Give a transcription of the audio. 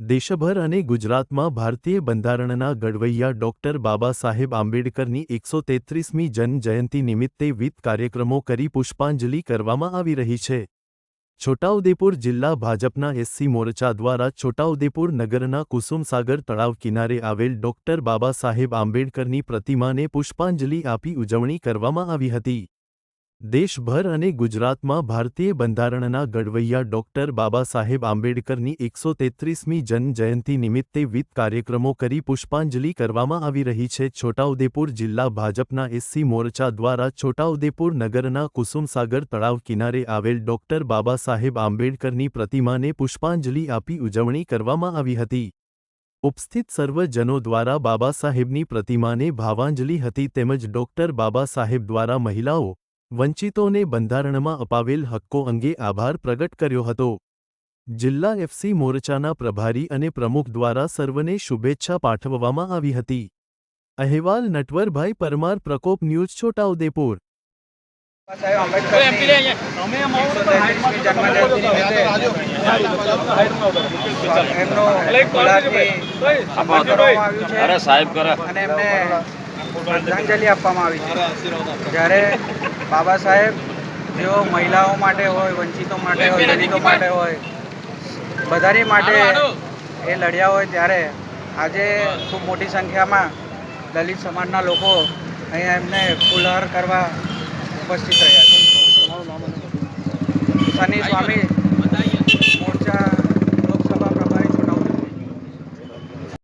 દેશભર અને ગુજરાતમાં ભારતીય બંધારણના ઘડવૈયા ડોક્ટર બાબા સાહેબ આંબેડકરની એકસો તેત્રીસમી જન્મજયંતિ નિમિત્તે વિવિધ કાર્યક્રમો કરી પુષ્પાંજલિ કરવામાં આવી રહી છે. છોટાઉદેપુર જિલ્લા ભાજપના એસસી મોરચા દ્વારા છોટાઉદેપુર નગરના કુસુમસાગર તળાવ કિનારે આવેલ ડોક્ટર બાબા સાહેબ આંબેડકરની પ્રતિમાને પુષ્પાંજલિ આપી ઉજવણી કરવામાં આવી હતી. દેશભર અને ગુજરાતમાં ભારતીય બંધારણના ઘડવૈયા ડોક્ટર બાબા સાહેબ આંબેડકરની એકસો તેત્રીસમી જન્મજયંતિ નિમિત્તે વિવિધ કાર્યક્રમો કરી પુષ્પાંજલિ કરવામાં આવી રહી છે. છોટાઉદેપુર જિલ્લા ભાજપના એસસી મોરચા દ્વારા છોટાઉદેપુર નગરના કુસુમસાગર તળાવ કિનારે આવેલ ડોક્ટર બાબા સાહેબ આંબેડકરની પ્રતિમાને પુષ્પાંજલિ આપી ઉજવણી કરવામાં આવી હતી. ઉપસ્થિત સર્વજનો દ્વારા બાબા સાહેબની પ્રતિમાને ભાવાંજલિ હતી તેમજ ડોક્ટર બાબા સાહેબ દ્વારા મહિલાઓ વંચિતોને બંધારણમાં અપાવેલ હક્કો અંગે આભાર પ્રગટ કર્યો હતો. જિલ્લા એફસી મોરચાના પ્રભારી અને પ્રમુખ દ્વારા સર્વને શુભેચ્છા પાઠવવામાં આવી હતી. અહેવાલ નટવરભાઈ પરમાર પ્રકોપ ન્યૂઝ છોટાઉદેપુર. અને એમને શ્રદ્ધાંજલિ આપવામાં આવી છે. જ્યારે બાબા સાહેબ જેઓ મહિલાઓ માટે હોય વંચિતો માટે હોય દલિતો માટે હોય બધાની માટે એ લડ્યા હોય ત્યારે આજે ખૂબ મોટી સંખ્યામાં દલિત સમાજના લોકો અહીંયા એમને ફૂલહાર કરવા ઉપસ્થિત રહ્યા છે. શનિ સ્વામી